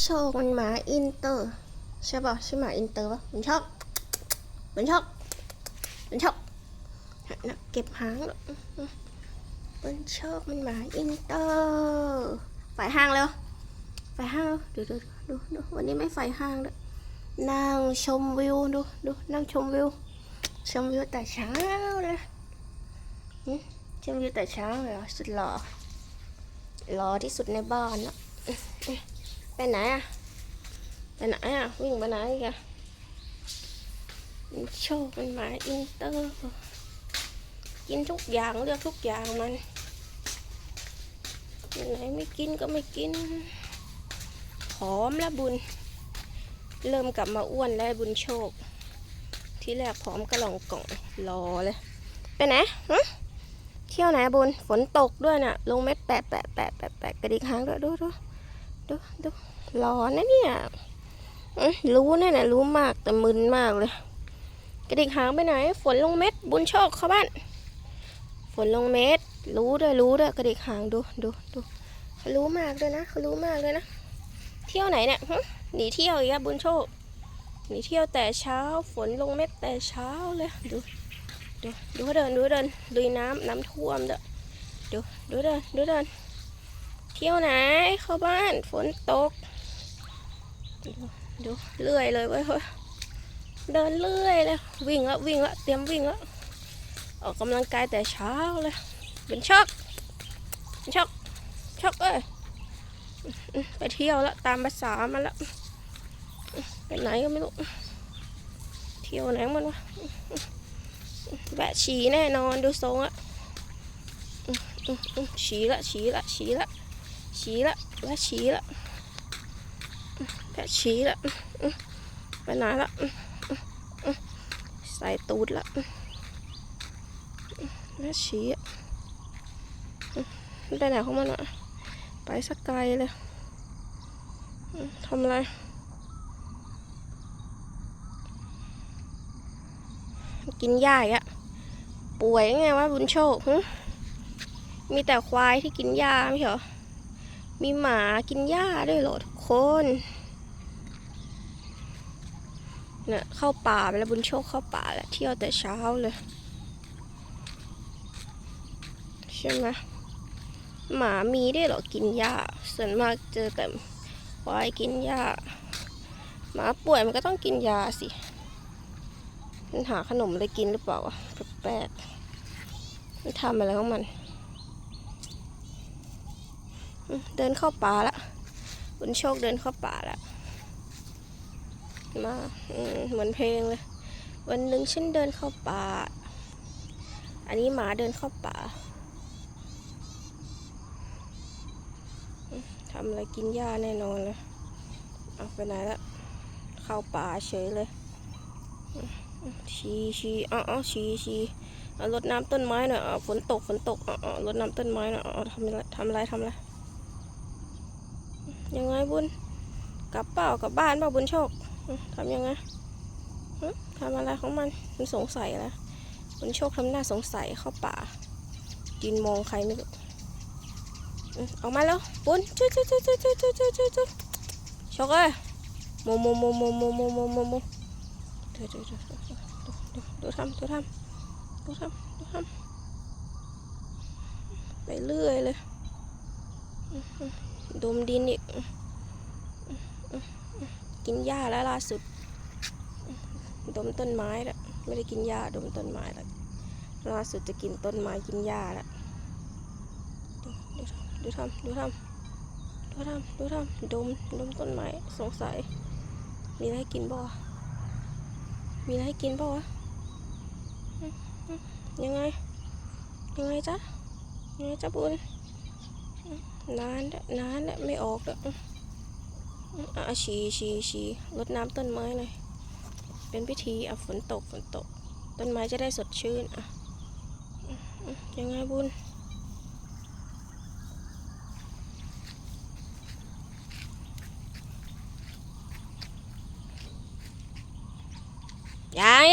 โชคมันหมาอินเตอร์ใช่ป่ะใช่หมาอินเตอร์ป่ะมันชอบมันชอบมันชอบนะเก็บหางแล้วมันโชคมันหมาอินเตอร์ฝ่ายห้างแล้วฝ่ายห้างดูดูดูดูวันนี้ไม่ฝ่ายห้างแล้วนั่งชมวิวดูดูนั่งชมวิวชมวิวแต่เช้าเลยชมวิวแต่เช้าเลยสุดหล่อหล่อที่สุดในบ้านแล้ว ไปไหนอะ ไปไหนอะ วิ่งไปไหนกันโชคมันหมาอินเตอร์ กินทุกอย่างเลือกทุกอย่างมันอันไหนไม่กินก็ไม่กินผอมแล้วบุญ เริ่มกลับมาอ้วนแล้วบุญโชค ที่แรกผอมกระหล่องกล่องรอเลย ไปไหนฮะเที่ยวไหนบุญฝนตกด้วยน่ะ ลงเม็ดแปะแปะแปะแปะแปะกระดิกหางด้วยดูดู ดูดูร้อนนะเนี่ยรู้แน่น่ะรู้มากแต่มึนมากเลย กระดิกหางไปไหน ฝนลงเม็ด บุญโชคเข้าบ้าน ฝนลงเม็ด รู้ด้วยรู้ด้วยกระดิกหางดูดูดูเขารู้มากเลยนะเขารู้มากเลยนะ เที่ยวไหนเนี่ยหนีเที่ยวอีกแล้วบุญโชคหนีเที่ยวแต่เช้า ฝนลงเม็ดแต่เช้าเลยดูดูดูเขาเดินดูเดินลุยน้ำน้ำท่วมเด้อดูดูเดินดูเดิน ที่ยวไหนเข้าบ้านฝนตกดูดูเลื่อยเลยเว้ยเดินเลื่อยเลยวิ่งแล้ววิ่งแล้วเตรียมวิ่งแล้วออกกำลังกายแต่เช้าเลยเป็นช็อกเป็นช็อกช็อกเอ้ยไปเที่ยวแล้วตามภาษามาแล้วไปไหนก็ไม่รู้เที่ยวไหนมันวะแวะฉี่แน่นอนดูทรงอะฉี่ละฉี่ละฉี่ละ ชี้ละและชี้ละและชี้ละไปไหนละใส่ตูดละและชี้อะไปไหนของมันอะไปสักไกลเลยทำอะไรกินหญ้าอีกอะป่วยไงวะบุญโชคมีแต่ควายที่กินหญ้าไม่ใช่เหรอ มีหมากินหญ้าด้วยเหรอทุกคนเนี่ยเข้าป่าไปแล้วบุญโชคเข้าป่าแล้วเที่ยวแต่เช้าเลยใช่ไหมหมามีด้วยเหรอกินหญ้าส่วนมากเจอแต่ควายกินหญ้าหมาป่วยมันก็ต้องกินยาสิมันหาขนมอะไรกินหรือเปล่าแปลกๆมันทำอะไรของมัน เดินเข้าป่าละบุญโชคเดินเข้าป่าละมาเหมือนเพลงเลย วันหนึ่งฉันเดินเข้าป่า อันนี้หมาเดินเข้าป่าทำอะไรกินหญ้าแน่นอนเลยเอาไปไหนละเข้าป่าเฉยเลยชีชีอ๋ออชีชีรดน้ำต้นไม้หน่อยเอาฝนตกฝนตกอ๋อรดน้ำต้นไม้หน่อยอ๋อทำอะไรทำอะไรทำอะไร ยังไงบุญกลับเปล่ากลับบ้านเปล่าบุญโชคทำยังไงทำอะไรของมันมันสงสัยอะไรบุญโชคทำหน้าสงสัยเข้าป่ายืนมองใครไม่รู้ออกมาแล้วบุญจุ๊จุ๊จุ๊จุ๊จุ๊จุ๊จุ๊จุ๊จุ๊โชคเอ้ยโมโมโมโมโมโมโมโมโมดูดูดูดูดูดูดูทำดูทำดูทำดูทำไปเรื่อยเลย ดมดินอีก กินหญ้าแล้วล่าสุด ดมต้นไม้แล้วไม่ได้กินหญ้าดมต้นไม้แล้วล่าสุดจะกินต้นไม้กินหญ้าแล้วดูทำดูทำดูทำดูทำดมดมต้นไม้สงสัย มีอะไรให้กินบ่มีอะไรให้กินบ่วะยังไงยังไงจ๊ะยังไงจ๊ะบุญ นานล้วนานล้วไม่ออกและอะชีฉีฉีรดน้ำต้นไม้เลย เป็นพิธีอะฝนตกฝนตก ต้นไม้จะได้สดชื่นอะยังไงบุญยัย